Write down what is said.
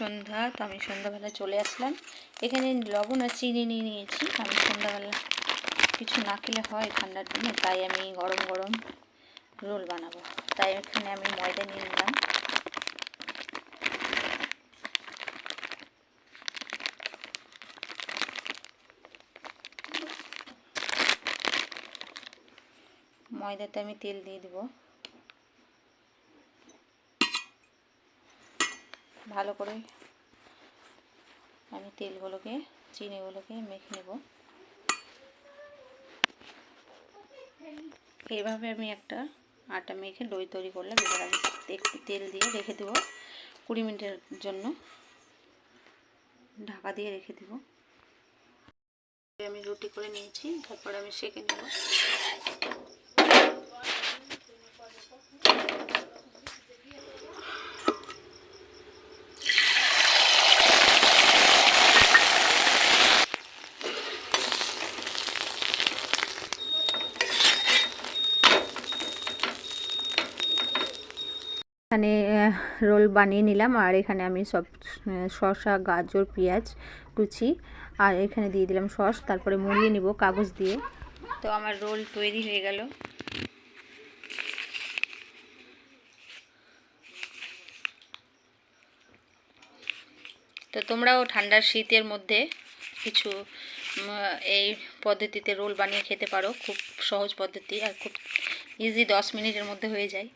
সন্ধ্যা, তো আমি সন্ধ্যাবেলা চলে আসলাম। এখানে লবণ আর চিনি নিয়ে নিয়েছি। আমি সন্ধ্যাবেলা কিছু না খেলে হয় ঠান্ডার দিনে, তাই আমি গরম গরম রোল বানাবো। তাই এখানে আমি ময়দা নিয়ে নিলাম। ময়দাতে আমি তেল দিয়ে দিব। ভালো করে আমি তেলগুলোকে, চিনিগুলোকে মেখে নেব। এইভাবে আমি একটা আটা মেখে দই তৈরি করলাম। এবার আমি একটু তেল দিয়ে রেখে দেবো। কুড়ি মিনিটের জন্য ঢাকা দিয়ে রেখে দেব। আমি রুটি করে নিয়েছি। তারপর আমি সেঁকে নেব। এখানে রোল বানিয়ে নিলাম। আর এখানে আমি সব শসা, গাজর, পেঁয়াজ, কুচি, আর এখানে দিয়ে দিলাম সস। তারপরে মুড়িয়ে নিব কাগজ দিয়ে। তো আমার রোল তৈরি হয়ে গেল। তো তোমরাও ঠান্ডার শীতের মধ্যে কিছু এই পদ্ধতিতে রোল বানিয়ে খেতে পারো। খুব সহজ পদ্ধতি আর খুব ইজি দশ মিনিটের মধ্যে হয়ে যায়।